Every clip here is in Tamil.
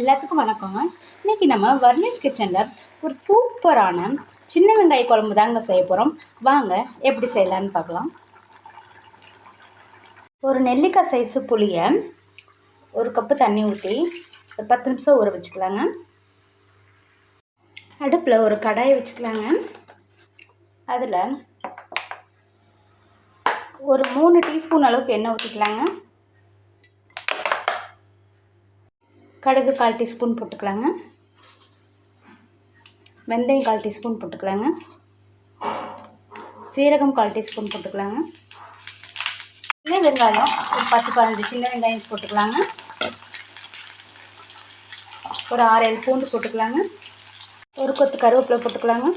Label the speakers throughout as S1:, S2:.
S1: எல்லாத்துக்கும் வணக்கங்க இன்றைக்கி நம்ம வர்னிஸ் கிச்சனில் ஒரு சூப்பரான சின்ன வெங்காய குழம்பு தாங்க செய்ய போகிறோம் வாங்க எப்படி செய்யலான்னு பார்க்கலாம். ஒரு நெல்லிக்காய் சைஸு புளியை ஒரு கப்பு தண்ணி ஊற்றி ஒரு பத்து நிமிஷம் ஊற வச்சுக்கலாங்க. அடுப்பில் ஒரு கடாயை வச்சுக்கலாங்க. அதில் ஒரு மூணு டீஸ்பூன் அளவுக்கு எண்ணெய் ஊற்றிக்கலாங்க கடுகு கால் டீஸ்பூன் போட்டுக்கலாங்க. வெந்தயம் கால் டீஸ்பூன் போட்டுக்கலாங்க. சீரகம் கால் டீஸ்பூன் போட்டுக்கலாங்க. சின்ன வெங்காயம் ஒரு பத்து பதினஞ்சு சின்ன வெங்காயம் போட்டுக்கலாங்க. ஒரு ஆறு ஏழு பூண்டு போட்டுக்கலாங்க. ஒரு கொத்து கருவேப்பிலை போட்டுக்கலாங்க.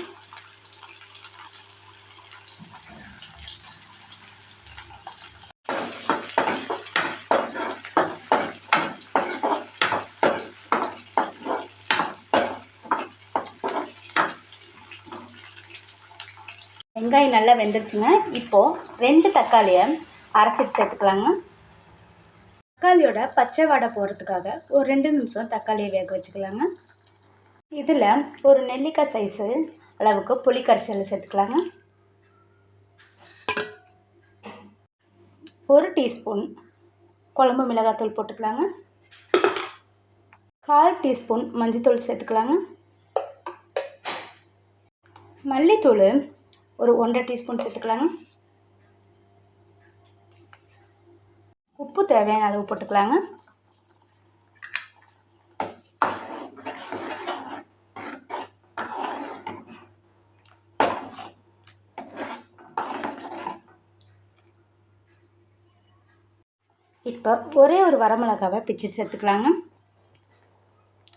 S1: வெங்காயம் நல்லா வெந்துருச்சுங்க. இப்போது ரெண்டு தக்காளியை அரைச்சிட்டு சேர்த்துக்கலாங்க. தக்காளியோட பச்சை வடை போகிறதுக்காக ஒரு ரெண்டு நிமிஷம் தக்காளியை வேக வச்சுக்கலாங்க. இதில் ஒரு நெல்லிக்காய் சைஸு அளவுக்கு புளிக்கரைசல் சேர்த்துக்கலாங்க. ஒரு டீஸ்பூன் குழம்பு மிளகாத்தூள் போட்டுக்கலாங்க. கால் டீஸ்பூன் மஞ்சத்தூள் சேர்த்துக்கலாங்க. மல்லித்தூள் ஒரு ஒன்றரை டீஸ்பூன் சேர்த்துக்கலாங்க. உப்பு தேவையான அளவு போட்டுக்கலாங்க. இப்போ ஒரே ஒரு வரமிளகாவை பிச்சு சேர்த்துக்கலாங்க.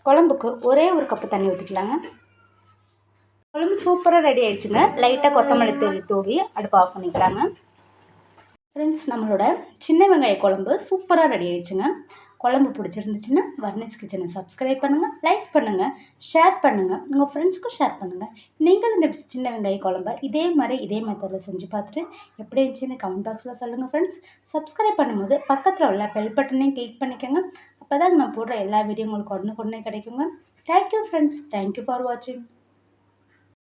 S1: குழம்புக்கு ஒரே ஒரு கப்பு தண்ணி ஊற்றிக்கலாங்க குழம்பு சூப்பராக ரெடி ஆயிடுச்சுங்க. லைட்டாக கொத்தமல்லி தூவி தூவி அடுப்பு ஆஃப் பண்ணிக்கிறாங்க. ஃப்ரெண்ட்ஸ் நம்மளோட சின்ன வெங்காய குழம்பு சூப்பராக ரெடி ஆயிடுச்சுங்க. குழம்பு பிடிச்சிருந்துச்சுன்னா வர்னிஸ் கிச்சனை சப்ஸ்கிரைப் பண்ணுங்கள் லைக் பண்ணுங்கள் ஷேர் பண்ணுங்கள் உங்கள் ஃப்ரெண்ட்ஸ்க்கும் ஷேர் பண்ணுங்கள் நீங்களும் இந்த சின்ன வெங்காய குழம்ப இதே மாதிரி இதே மெத்தடில் செஞ்சு பார்த்துட்டு எப்படி இருந்துச்சுன்னு கமெண்ட் பாக்ஸில் சொல்லுங்கள் ஃப்ரெண்ட்ஸ் சப்ஸ்கிரைப் பண்ணும்போது பக்கத்தில் உள்ள பெல் பட்டனையும் கிளிக் பண்ணிக்கோங்க. அப்போ தான் நான் போடுற எல்லா வீடியோ உங்களுக்கு உடனே உடனே கிடைக்குங்க தேங்க்யூ ஃப்ரெண்ட்ஸ் தேங்க்யூ ஃபார் வாட்சிங்